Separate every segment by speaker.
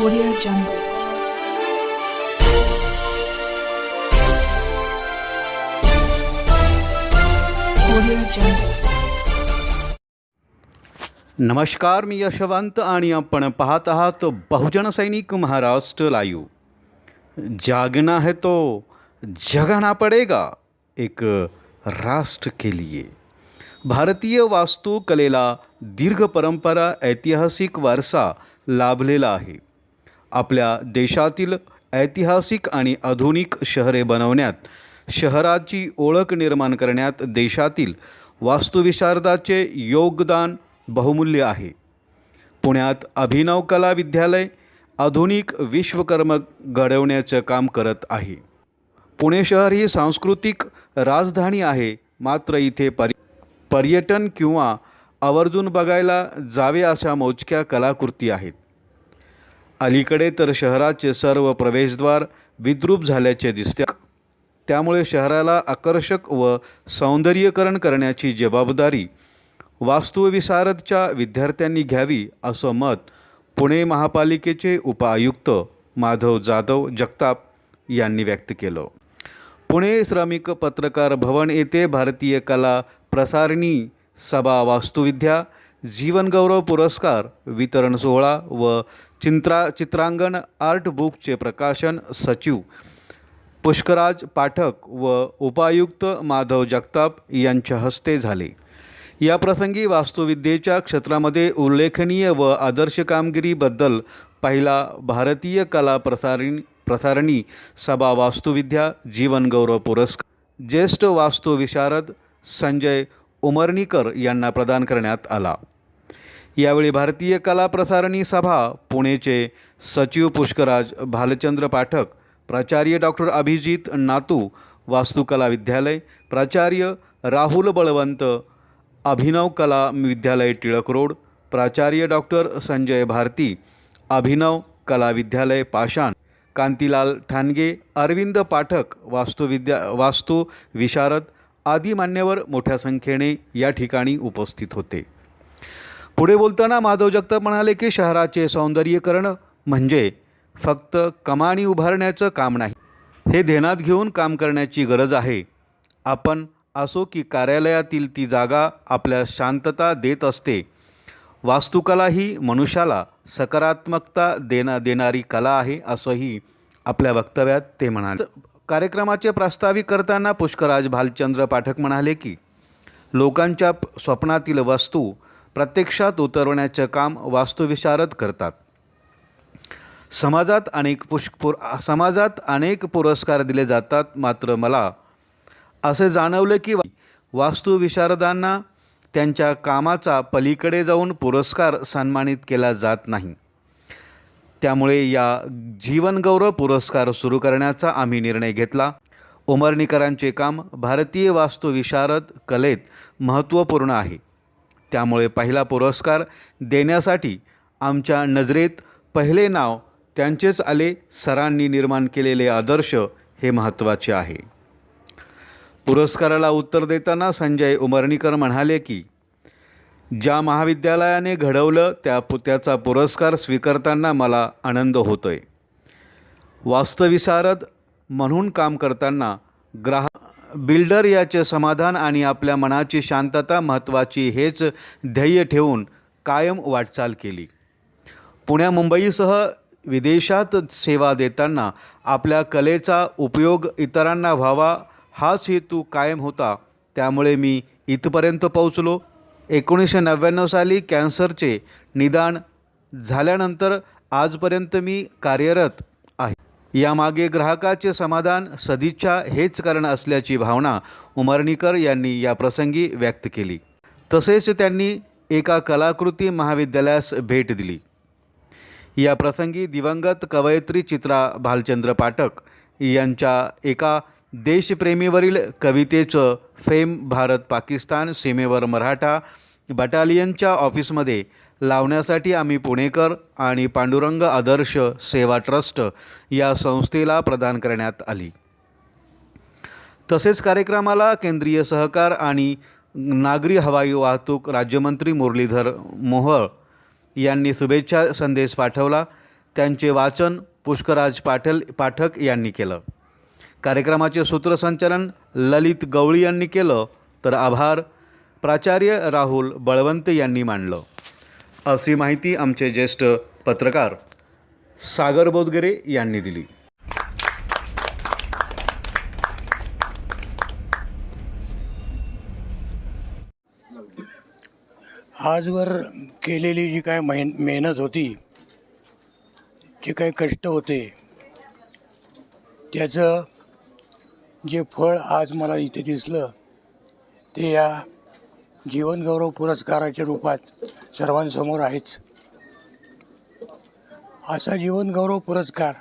Speaker 1: Audio Jungle. Audio Jungle.
Speaker 2: नमस्कार, मी यशवंत आणि आपण पाहत आहात बहुजन सैनिक महाराष्ट्र लाईव्ह जागना है तो जगाना पडेगा, एक राष्ट्र के लिए भारतीय वास्तुकलेला दीर्घ परंपरा, ऐतिहासिक वारसा लाभलेला आहे आपल्या देशातील ऐतिहासिक आणि आधुनिक शहरे बनवण्यात शहराची ओळख निर्माण करण्यात देशातील वास्तुविशारदाचे योगदान बहुमूल्य आहे. पुण्यात अभिनव कला विद्यालय आधुनिक विश्वकर्म घडवण्याचं काम करत आहे. पुणे शहर ही सांस्कृतिक राजधानी आहे मात्र इथे परि पर्यटन किंवा आवर्जून बघायला जावे अशा मोजक्या कलाकृती आहेत. अलीकडे तर शहराचे सर्व प्रवेशद्वार विद्रूप झाल्याचे दिसते. त्यामुळे शहराला आकर्षक व सौंदर्यीकरण करण्याची जबाबदारी वास्तुविशारदच्या विद्यार्थ्यांनी घ्यावी असं मत पुणे महापालिकेचे उपआयुक्त माधव जाधव जगताप यांनी व्यक्त केलं. पुणे श्रमिक पत्रकार भवन येथे भारतीय कला प्रसारणी सभा वास्तुविद्या जीवनगौरव पुरस्कार वितरण सोहळा व चिंत्रा चित्रांगण आर्ट बुकचे प्रकाशन सचिव पुष्कराज पाठक व उपायुक्त माधव जगताप यांच्या हस्ते झाले. या प्रसंगी वास्तुविद्येच्या क्षेत्रामध्ये उल्लेखनीय व आदर्श कामगिरीबद्दल पहिला भारतीय कला प्रसारणी प्रसारणी सभा वास्तुविद्या जीवनगौरव पुरस्कार ज्येष्ठ वास्तुविशारद संजय उमरणीकर यांना प्रदान करण्यात आला. यावेळी भारतीय कला प्रसारणी सभा पुणेचे सचिव पुष्कराज भालचंद्र पाठक प्राचार्य डॉक्टर अभिजित नातू वास्तुकला विद्यालय प्राचार्य राहुल बळवंत अभिनव कला विद्यालय टिळक रोड प्राचार्य डॉक्टर संजय भारती अभिनव कला विद्यालय पाषाण कांतीलाल ठाणगे अरविंद पाठक वास्तुविद्या वास्तु विशारद आदी मान्यवर मोठ्या संख्येने या ठिकाणी उपस्थित होते. पुढे बोलताना माधव जगताप म्हणाले की शहराचे सौंदर्यीकरण म्हणजे फक्त कमानी उभारण्याचं काम नाही. हे ध्यानात घेऊन काम करण्याची गरज आहे. आपण असो की कार्यालयातील ती जागा आपल्या शांतता देत असते. वास्तुकला ही मनुष्याला सकारात्मकता देना देणारी कला आहे असंही आपल्या वक्तव्यात ते म्हणाले. कार्यक्रमाचे प्रास्ताविक करताना पुष्कराज भालचंद्र पाठक म्हणाले की लोकांच्या स्वप्नातील वस्तू प्रत्यक्षात उतरवण्याचं काम वास्तुविशारद करतात. समाजात अनेक पुष्पुर समाजात अनेक पुरस्कार दिले जातात मात्र मला असे जाणवले की वास्तुविशारदांना त्यांच्या कामाचा पलीकडे जाऊन पुरस्कार सन्मानित केला जात नाही. त्यामुळे या जीवनगौरव पुरस्कार सुरू करण्याचा आम्ही निर्णय घेतला. उमरणीकरांचे काम भारतीय वास्तुविशारद कलेत महत्त्वपूर्ण आहे. त्यामुळे पहिला पुरस्कार देण्यासाठी आमच्या नजरेत पहिले नाव त्यांचेच आले सरांनी निर्माण केलेले आदर्श हे महत्त्वाचे आहे. पुरस्काराला उत्तर देताना संजय उमरणीकर म्हणाले की ज्या महाविद्यालयाने घडवलं त्या पु त्याचा पुरस्कार स्वीकारताना मला आनंद होतोय. वास्तविशारद म्हणून काम करताना ग्राहक बिल्डर याचे समाधान आणि आपल्या मनाची शांतता महत्त्वाची हेच ध्येय ठेवून कायम वाटचाल केली. पुण्या मुंबईसह विदेशात सेवा देताना आपल्या कलेचा उपयोग इतरांना व्हावा हाच हेतू कायम होता. त्यामुळे मी इथपर्यंत पोहोचलो. एकोणीसशे नव्याण्णव साली कॅन्सरचे निदान झाल्यानंतर आजपर्यंत मी कार्यरत यामागे ग्राहकाचे समाधान सदिच्छा हेच कारण असल्याची भावना उमरणीकर यांनी या प्रसंगी व्यक्त केली. तसेच त्यांनी एका कलाकृती महाविद्यालयास भेट दिली. या प्रसंगी दिवंगत कवयित्री चित्रा भालचंद्र पाठक यांच्या एका देशप्रेमीवरील कवितेचं फेम भारत पाकिस्तान सीमेवर मराठा बटालियनच्या ऑफिसमध्ये लावण्यासाठी आम्ही पुणेकर आणि पांडुरंग आदर्श सेवा ट्रस्ट या संस्थेला प्रदान करण्यात आली. तसेच कार्यक्रमाला केंद्रीय सहकार आणि नागरी हवाई वाहतूक राज्यमंत्री मुरलीधर मोहळ यांनी शुभेच्छा संदेश पाठवला. त्यांचे वाचन पुष्कराज पाटील पाठक यांनी केलं. कार्यक्रमाचे सूत्रसंचालन ललित गवळी यांनी केलं. तर आभार. प्राचार्य राहुल बळवंत यांनी मांडलं. अशी माहिती आमचे ज्येष्ठ पत्रकार सागर बोदगरे यांनी दिली.
Speaker 3: आजवर केलेली जी काय मेहन मेहनत होती जे काही कष्ट होते त्याचं जे फळ आज मला इथे दिसलं ते या जीवनगौरव पुरस्काराच्या रूपात सर्वांसमोर आहेच. असा जीवनगौरव पुरस्कार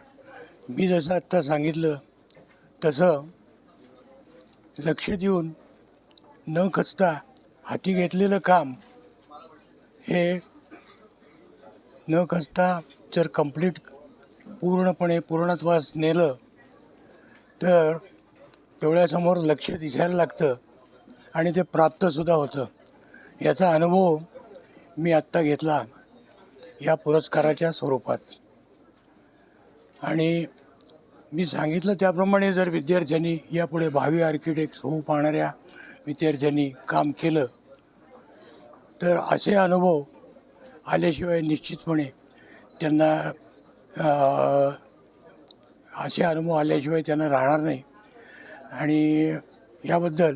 Speaker 3: मी जसं आत्ता सांगितलं तसं लक्ष देऊन न खचता हाती घेतलेलं काम हे न खचता जर कंप्लीट पूर्णपणे पूर्णत्वास नेलं तर डोळ्यासमोर लक्ष दिसायला लागतं आणि ते प्राप्तसुद्धा होतं. याचा अनुभव मी आत्ता घेतला या पुरस्काराच्या स्वरूपात. आणि मी सांगितलं त्याप्रमाणे जर विद्यार्थ्यांनी यापुढे भावी आर्किटेक्ट होऊ पाहणाऱ्या विद्यार्थ्यांनी काम केलं तर असे अनुभव आल्याशिवाय निश्चितपणे त्यांना असे अनुभव आल्याशिवाय त्यांना राहणार नाही. आणि याबद्दल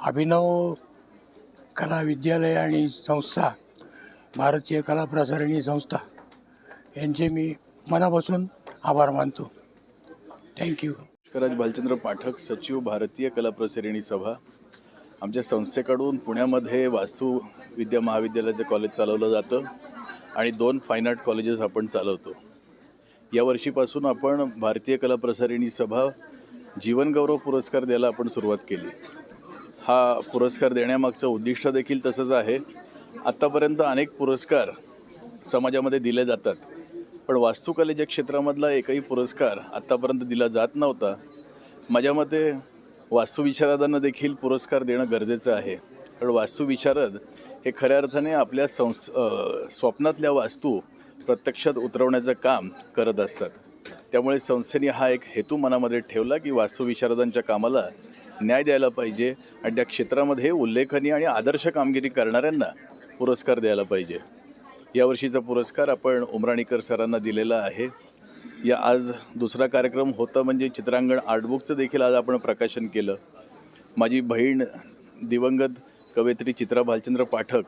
Speaker 3: अभिनव कला विद्यालय आणि संस्था भारतीय कला प्रसारिणी संस्था. यांचे मी मनापासून आभार मानतो. थँक्यू
Speaker 4: पुष्कराज भालचंद्र पाठक सचिव भारतीय कला प्रसारिणी सभा. आमच्या संस्थेकडून पुण्यामध्ये वास्तू विद्या महाविद्यालयाचं कॉलेज चालवलं जातं आणि दोन फाईन आर्ट कॉलेजेस आपण चालवतो. या वर्षीपासून आपण भारतीय कला प्रसारिणी सभा जीवनगौरव पुरस्कार द्यायला आपण सुरुवात केली. हा पुरस्कार देण्यामागचं उद्दिष्ट देखील तसंच आहे. आत्तापर्यंत अनेक पुरस्कार समाजामध्ये दिले जातात. पण वास्तुकलेच्या क्षेत्रामधला एकही पुरस्कार आत्तापर्यंत दिला जात नव्हता. माझ्या मते वास्तुविशारदांना देखील पुरस्कार देणं गरजेचं आहे. कारण वास्तुविशारद हे खऱ्या अर्थाने आपल्या संस स्वप्नातल्या वास्तू प्रत्यक्षात उतरवण्याचं काम करत असतात. त्यामुळे संस्थेने हा एक हेतू मनामध्ये ठेवला की वास्तुविशारदांच्या कामाला न्याय द्यायला पाहिजे आणि त्या क्षेत्रामध्ये उल्लेखनीय आणि आदर्श कामगिरी करणाऱ्यांना पुरस्कार द्यायला पाहिजे. यावर्षीचा पुरस्कार आपण उमराणीकर सरांना दिलेला आहे. या आज दुसरा कार्यक्रम होता म्हणजे चित्रांगण आर्टबुकचं देखील आज आपण प्रकाशन केलं. माझी बहीण दिवंगत कवयित्री चित्रा भालचंद्र पाठक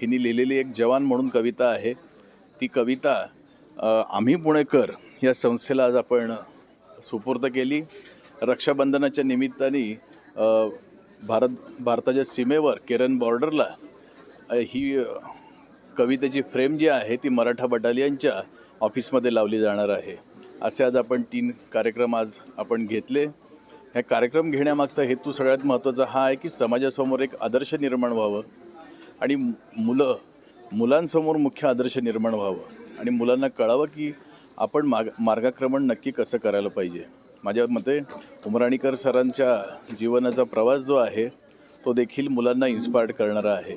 Speaker 4: हिने लिहिलेली एक जवान म्हणून कविता आहे. ती कविता आम्ही पुणेकर या संस्थेला आज आपण सुपूर्द केली. रक्षाबंधनाच्या निमित्ताने भारत भारताच्या सीमेवर केरन बॉर्डरला ही कवितेची फ्रेम जी आहे ती मराठा बटालियनच्या ऑफिसमध्ये लावली जाणार आहे. असे आज आपण तीन कार्यक्रम आज आपण घेतले. ह्या कार्यक्रम घेण्यामागचा हेतू सगळ्यात महत्त्वाचा हा आहे की समाजासमोर एक आदर्श निर्माण व्हावं आणि मुलं मुलांसमोर मुख्य आदर्श निर्माण व्हावं आणि मुलांना कळावं की आपण माग मार्गाक्रमण नक्की कसं करायला पाहिजे. माझ्या मते उमराणीकर सरांच्या जीवनाचा प्रवास जो आहे तो देखील मुलांना इन्स्पायर्ड करणारा आहे.